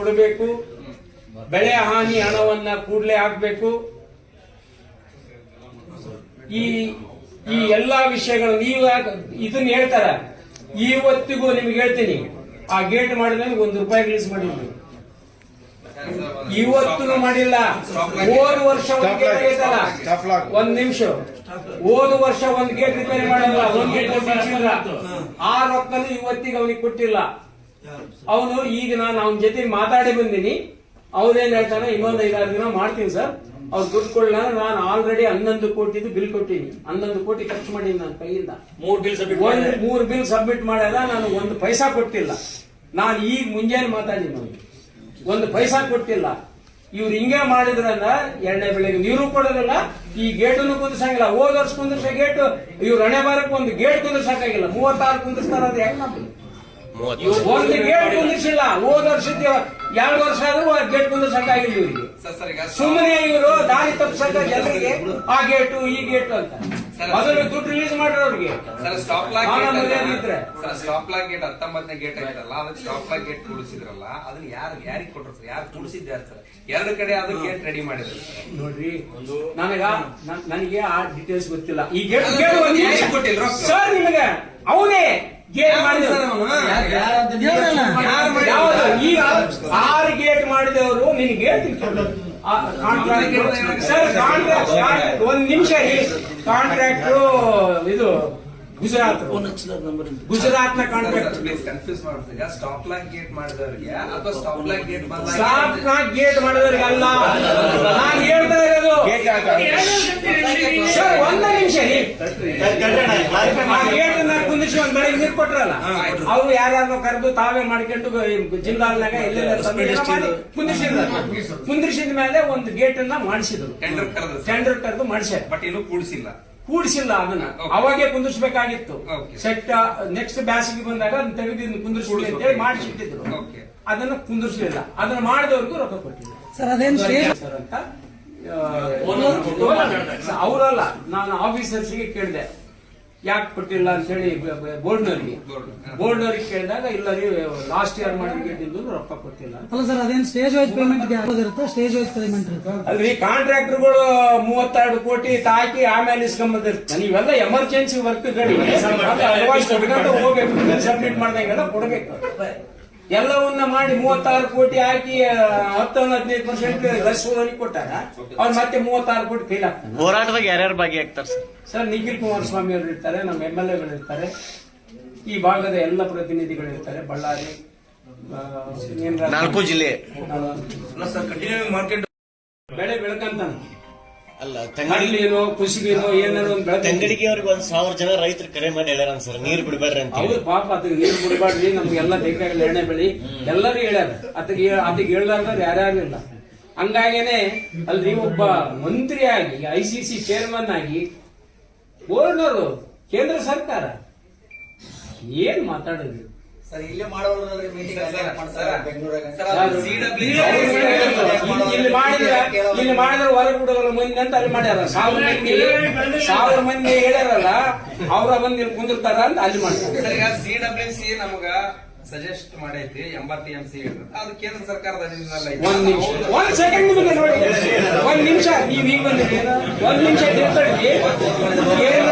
ಕೊಡಬೇಕು. ಬೆಳೆ ಹಾನಿ ಹಣವನ್ನ ಕೂಡಲೇ ಹಾಕಬೇಕು. ಈ ಈ ಎಲ್ಲಾ ವಿಷಯಗಳು ನೀವು ಇದನ್ನ ಹೇಳ್ತಾರ? ಇವತ್ತಿಗೂ ನಿಮ್ಗೆ ಹೇಳ್ತೀನಿ. ಆ ಗೇಟ್ ಮಾಡಿದ್ರೆ ಒಂದು ರೂಪಾಯಿ ರಿಲೀಸ್ ಮಾಡಿದ್ರು. ಇವತ್ತು ಮಾಡಿಲ್ಲ. ಹೋದ ವರ್ಷ ಒಂದ್ ಗೇಟ್ ಒಂದ್ ನಿಮಿಷ. ಹೋದ ವರ್ಷ ಒಂದ್ ಗೇಟ್ ರಿಪೇರಿ ಮಾಡಲ್ಲ. ಒಂದ್ ಗೇಟ್ ಆ ರೊಕ್ಕನು ಇವತ್ತಿಗೆ ಅವನಿಗೆ ಕೊಟ್ಟಿಲ್ಲ. ಅವನು ಈಗ ನಾನು ಅವನ ಜೊತೆ ಮಾತಾಡಿ ಬಂದೀನಿ. ಅವನೇನ್ ಹೇಳ್ತಾನೆ ಇನ್ನೊಂದ್ ಐದಾರು ದಿನ ಮಾಡ್ತೀನಿ ಸರ್. ಅವ್ರು ದುಡ್ಡು ಕೊಡಲ್ಲ ನಾನು ಆಲ್ರೆಡಿ ಹನ್ನೊಂದು ಕೋಟಿದು ಬಿಲ್ ಕೊಟ್ಟಿನಿ. ಹನ್ನೊಂದು ಕೋಟಿ ಖರ್ಚು ಮಾಡೀನಿ ನನ್ನ ಕೈಯಿಂದ. ಮೂರ್ ಬಿಲ್ ಸಬ್ಮಿಟ್ ಒಂದ್ ಮೂರು ಬಿಲ್ ಸಬ್ಮಿಟ್ ಮಾಡಲ್ಲ ನಾನು ಒಂದು ಪೈಸಾ ಕೊಟ್ಟಿಲ್ಲ. ನಾನು ಈಗ ಮುಂಜಾನೆ ಮಾತಾಡಿನಿ ನಾನು ಒಂದು ಪೈಸಾ ಕೊಟ್ಟಿಲ್ಲ. ಇವ್ರು ಹಿಂಗೆ ಮಾಡಿದ್ರಲ್ಲ ಎಣ್ಣೆ ಬೆಳೆಗೆ ನೀರು ಕೊಡೋದಿಲ್ಲ ಈ ಗೇಟನ್ನು ಕುಂದಿಸಂಗಿಲ್ಲ ಹೋದರ್ಸ್ ಕುಂದಿರ್ಸ ಗೇಟ್ ಇವ್ರು ಹಣೆ ಬಾರಕ್ಕೆ ಒಂದು ಗೇಟ್ ಕುಂದಿರ್ಸಕ್ಕಾಗಿಲ್ಲ. ಮೂವತ್ತಾರು ಕುಂದಿರ್ಸ್ತಾರ ಅದು ಹೆಂಗ್ ನಂಬಿ ಒಂದು ಗೇಟ್ ಕುಂದಿಸಿಲ್ಲ ಹೋದ ವರ್ಷದ ಎರಡು ವರ್ಷ ಆದ್ರೂ ಗೇಟ್ ಕುಂದಿರ್ಸಕ್ಕಾಗಿಲ್ಲ ಇವರಿಗೆ. ಸರ್ ಸರ್ ಈಗ ಸುಮ್ಮನೆ ಇವರು ದಾರಿ ತಪ್ಪಿಸಕ ಜನರಿಗೆ ಆ ಗೇಟು ಈ ಗೇಟು ಅಂತ. ಮೊದಲು ದುಡ್ಡು ರಿಲೀಸ್ ಮಾಡ್ರಿ ಅವ್ರಿಗೆ. ಸರ್ ಸ್ಟಾಪ್ ಲಾಕ್ ಇದ್ರೆ. ಸರ್ ಸ್ಟಾಪ್ ಲಾಕ್ ಗೇಟ್ ಹತ್ತೊಂಬತ್ತನೇ ಗೇಟ್ ಐತಲ್ಲ ಅದಕ್ಕೆ ಸ್ಟಾಪ್ ಲಾಕ್ ಗೇಟ್ ಕೂಡಿಸಿದ್ರಲ್ಲ ಅದನ್ನ ಯಾರು ಯಾರಿಗೆ ಕೊಟ್ರು ಸರ್ ಯಾರು ಕೂಡಿಸಿದ್ದು ಯಾರು ಸರ್ ಎರಡು ಕಡೆ ಅದು ಗೇಟ್ ರೆಡಿ ಮಾಡಿದ್ರು ನೋಡ್ರಿ ಒಂದು ನನಗ ನನ್- ನನಗೆ ಆ ಡೀಟೇಲ್ಸ್ ಗೊತ್ತಿಲ್ಲ. ಈ ಗೇಟ್. ಕೊಟ್ಟಿಲ್ಲ ಸರ್ ನಿಮಗೆ ಅವನೇ ಗೇಟ್ ಮಾಡಿದ ಸರ್ ಅವನು? ಯಾರು ಮಾಡಿದ? ಯಾವುದು? ಈಗ ಆರು ಗೇಟ್ ಮಾಡಿದವರು ನಿನ್ ಗೇಟ್ ಸರ್ ಕಾಂಟ್ರಾಕ್ಟ್ ಒಂದ್ ನಿಮಿಷ ಕಾಂಟ್ರಾಕ್ಟ್ರು ಇದು ಗುಜರಾತ್. ಗುಜರಾತ್ನ ಕಾಂಟ್ರಾಕ್ಟ್ ಪ್ಲೀಸ್ ಕನ್ಫ್ಯೂಸ್ ಮಾಡ್ಬಿಡ್ತೀವಿ ಸ್ಟಾಪ್ ಲಾಕ್ ಗೇಟ್ ಮಾಡಿದವ್ರಿಗೆ ಅಥವಾ ಸ್ಟಾಪ್ ಲಾಕ್ ಗೇಟ್ ಸ್ಟಾಪ್ನ ಗೇಟ್ ಮಾಡಿದವ್ರಿಗೆ ಅಲ್ಲ. ನಾನು ಹೇಳ್ತಾ ಇರೋದು. ಸರ್ ಒಂದ ನಿಮಿಷ ರೀ ಗೇಟ್ ನ ಕುಂದಿಸಿ ಒಂದ್ ಬೆಳಗ್ಗೆ ನೀರು ಕೊಟ್ರಲ್ಲ. ಅವ್ರು ಯಾರ್ಯಾರು ಕರೆದು ತಾವೇ ಮಾಡ್ಕೊಂಡು ಜಿಲ್ಲಾಲ್ನಾಗ ಎಲ್ಲೆಲ್ಲ ಕುಂದಿಸಿದ್ರು. ಕುಂದಿಸಿದ ಮೇಲೆ ಒಂದು ಗೇಟ್ ಅನ್ನ ಮಾಡಿಸಿದ್ರು ಟೆಂಡರ್ ಕರೆದು ಮಾಡಿಸ್ಯಾರ ಬಟ್ ಇನ್ನು ಕೂಡಿಸಿಲ್ಲ. ಕೂಡಿಸಿಲ್ಲ ಅದನ್ನ. ಅವಾಗೆ ಕುಂದಿರ್ಸ್ಬೇಕಾಗಿತ್ತು ಸೆಟ್ ನೆಕ್ಸ್ಟ್ ಬ್ಯಾಸಿಗೆ ಬಂದಾಗ ಅದನ್ನ ತೆಗೆದು ಕುಂದಿರ್ಸಿ ಅಂತ ಹೇಳಿ ಮಾಡಿಸಿಟ್ಟಿದ್ರು. ಅದನ್ನ ಕುಂದಿರ್ಸಲಿಲ್ಲ ಅದನ್ನ ಮಾಡಿದವ್ರಿಗೂ ರೊಕ್ಕ ಕೊಟ್ಟಿಲ್ಲ ಸರ್ ಅದೇನ್ ಸರ್ ಅಂತ. ಅವರಲ್ಲ. ನಾನು ಆಫೀಸರ್ಸ್ಗೆ ಕೇಳಿದೆ. ಯಾಕೆ ಕೊಟ್ಟಿಲ್ಲ ಅಂತ ಹೇಳಿ ಬೋರ್ಡ್ನವ್ರಿಗೆ. ಬೋರ್ಡ್ನವ್ರಿಗೆ ಕೇಳಿದಾಗ ಇಲ್ಲ ರೀ ಲಾಸ್ಟ್ ಇಯರ್ ಮಾಡಿದ್ದು ರೊಕ್ಕ ಕೊಟ್ಟಿಲ್ಲ. ಅಲ್ಲ ಸರ್ ಅದೇನು ಸ್ಟೇಜ್ ವೈಸ್ ಪೇಮೆಂಟ್ ಇರುತ್ತೆ ಸ್ಟೇಜ್ ವೈಸ್ ಪೇಮೆಂಟ್ ಇರುತ್ತೆ? ಅಲ್ರಿ ಕಾಂಟ್ರಾಕ್ಟರ್ಗಳು ಮೂವತ್ತೆರಡು ಕೋಟಿ ತಾಕಿ ಆಮೇಲೆ ಇಸ್ಕೊಂಬಂದಿರ್ತಾರೆ. ನೀವೆಲ್ಲ ಎಮರ್ಜೆನ್ಸಿ ವರ್ಕ್ಗಳಿಗೆ ಹೋಗ್ಬೇಕು ಸಬ್ಮಿಟ್ ಮಾಡ್ದಂಗೆಲ್ಲ ಕೊಡ್ಬೇಕು. ಎಲ್ಲವನ್ನ ಮಾಡಿ ಮೂವತ್ತಾರು ಕೋಟಿ ಹಾಕಿ ಹತ್ತು ಹದಿನೈದು ಪರ್ಸೆಂಟ್ ಲಕ್ಷವರಿಗೆ ಕೊಟ್ಟಾಗ ಅವ್ರು ಮತ್ತೆ ಮೂವತ್ತಾರು ಕೋಟಿ ಫೇಲ್ ಆಗ್ತಾರೆ ಹೋರಾಟದಾಗ ಯಾರ್ಯಾರು ಭಾಗಿ ಸರ್? ಸರ್ ನಿಖಿಲ್ ಕುಮಾರಸ್ವಾಮಿ ಅವರು ಇರ್ತಾರೆ ನಮ್ಮ ಎಂ ಎಲ್ ಎಗಳು ಇರ್ತಾರೆ ಈ ಭಾಗದ ಎಲ್ಲ ಪ್ರತಿನಿಧಿಗಳು ಇರ್ತಾರೆ ಬಳ್ಳಾರಿ ನಾಲ್ಕು ಜಿಲ್ಲೆ. ಮಾರ್ಕೆಟ್ ಅಲ್ಲ ಕಡ್ಲಿನೋ ಕುಸಿಬಿನೋ ಏನಾದ್ರು ಒಂದು ತಂಗಡಿಗೆ ಅವ್ರಿಗೆ ಒಂದ್ ಸಾವಿರ ಜನ ರೈತರು ಕರೆ ಮಾಡಿ ಹೇಳ್ಯಾರ ಸರ್ ನೀರ್ ಬಿಡ್ಬೇಡ್ರಿ ಅಂತ ಹೌದು ಪಾಪ ಅದಕ್ಕೆ ನೀರ್ ಬಿಡಬಾರ್ರಿ ನಮ್ಗೆಲ್ಲ ಬೇಕಾಗಿಲ್ಲ ಎಣ್ಣೆ ಬೆಳಿ ಎಲ್ಲರೂ ಹೇಳ್ಯಾರ ಅದಕ್ಕೆ ಅದಕ್ಕೆ ಹೇಳ್ಲಾರ್ದವ್ರು ಯಾರ್ಯಾರು ಇಲ್ಲ ಹಂಗಾಗೇನೆ ಅಲ್ರಿ ಒಬ್ಬ ಮಂತ್ರಿಯಾಗಿ ಐ ಸಿ ಸಿ ಚೇರ್ಮನ್ ಆಗಿ ಬೋರ್ಡ್ನವರು ಕೇಂದ್ರ ಸರ್ಕಾರ ಏನ್ ಮಾತಾಡೋದು ಸರ್ ಇಲ್ಲೇ ಮಾಡೋದ್ರಲ್ಲಿ ಮೀಟಿಂಗ್ ಸರ್ ಮಾಡಿದ್ರೆ ಇಲ್ಲಿ ಮಾಡಿದ್ರೆ ಹೊರಗೆ ಬಿಡೋಲ್ಲ ಮಂದಿ ಅಂತ ಅಲ್ಲಿ ಮಾಡ್ಯಾರ. ಸಾವಿರ ಮಂದಿ ಸಾವಿರ ಮಂದಿ ಹೇಳ್ಯಾರಲ್ಲ ಅವ್ರ ಮಂದಿ ಇಲ್ಲಿ ಕುಂದಿರ್ತಾರ ಅಂತ ಅಲ್ಲಿ ಮಾಡ್ತಾರೆ. ಸರ್ ಈಗ ಸಿ ಡಬ್ಲ್ಯೂ ಸಿ ನಮಗ ಸಜೆಸ್ಟ್ ಮಾಡೈತಿ ಎಂಬತ್ತು ಎಂ ಸಿ ಅದು ಕೇಂದ್ರ ಸರ್ಕಾರದ. ಒಂದ್ ನಿಮಿಷ. ಒಂದ್ ಸೆಕೆಂಡ್ ನಿಮಗೆ ನೋಡಿ. ಒಂದ್ ನಿಮಿಷ. ನೀವ್ ಈಗ ಬಂದಿರಿ. ಒಂದ್ ನಿಮಿಷ ತಿಳ್ಕೊಳ್ಳಿ ಕೇಂದ್ರ